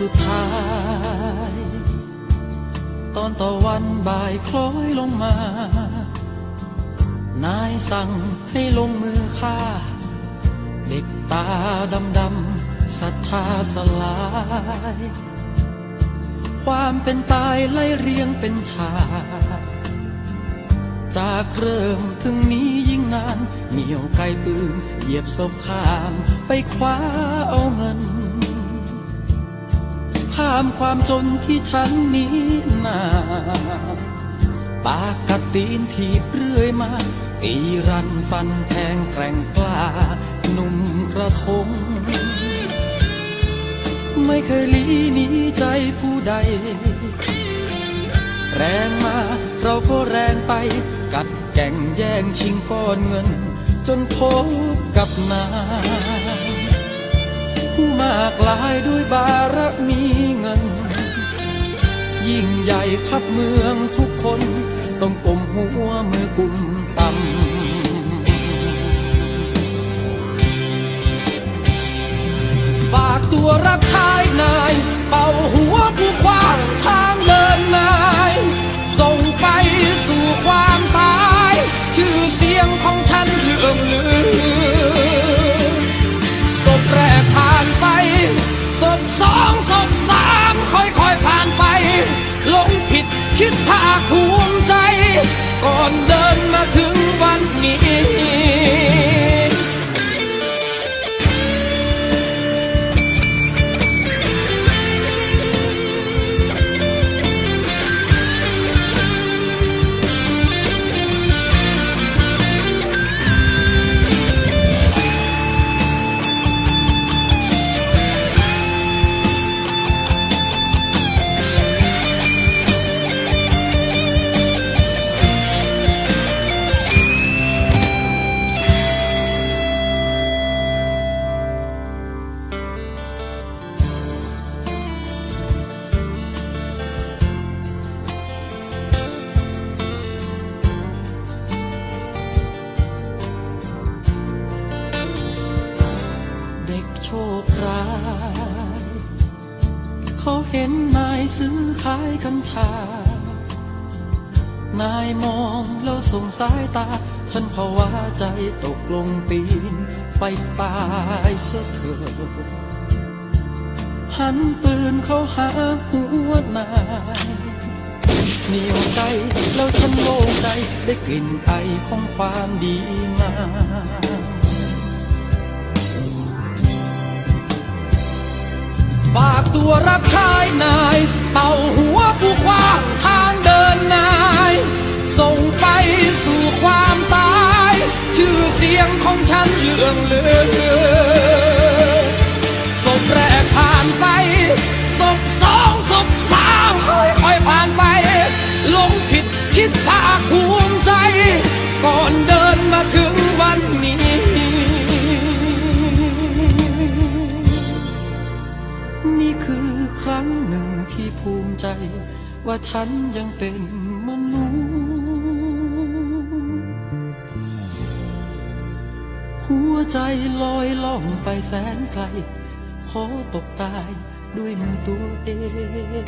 สุดท้าย ตอนตะวันบ่ายคล้อยลงมา นายสั่งให้ลงมือฆ่า เด็กตาดำดำศรัทธาสลาย ความเป็นตายไล่เรียงเป็นฉากจากเริ่มถึงนี้ยิ่งนานเหนียวไกลปืนเหยียบศพข้ามไปคว้าเอาเงิน ข้ามความจนที่ฉันนี้นาปากกตีนทีบเรื่อยมาตีรันฟันแทงแกร่งกล้าหนุ่มกระทง ไม่เคยลีหนีใจผู้ใด แรงมาเราก็แรงไป กัดแก่งแย่งชิงก้อนเงิน จนพบกับนาผู้มากลายด้วยบารมี ใหญ่ขับเมืองทุกคน ต้องกลมหัวมือกุมต่ำฝากตัวรับใช้นาย เป่าหัวผู้ขว เด็กโชคร้ายเขาเห็นนายซื้อขายกัญชา นายมองแล้วส่งสายตา ฉันภาวะใจตกลงตีน ไปตายเสียเถิดหันปืนเขาหาหัวนายเหนียวใจแล้วฉันโล่งใจได้กลิ่นไอของความดีงาม ตัวรับใช้นาย เป่าหัวผู้ขวาทางเดินนาย ส่งไปสู่ความตาย ชื่อเสียงของฉันเลื่องลือศพแรกผ่านไปศพ ฉันยังเป็นมนุษย์หัวใจลอยล่องไปแสนไกล ขอตกตายด้วยมือตัวเอง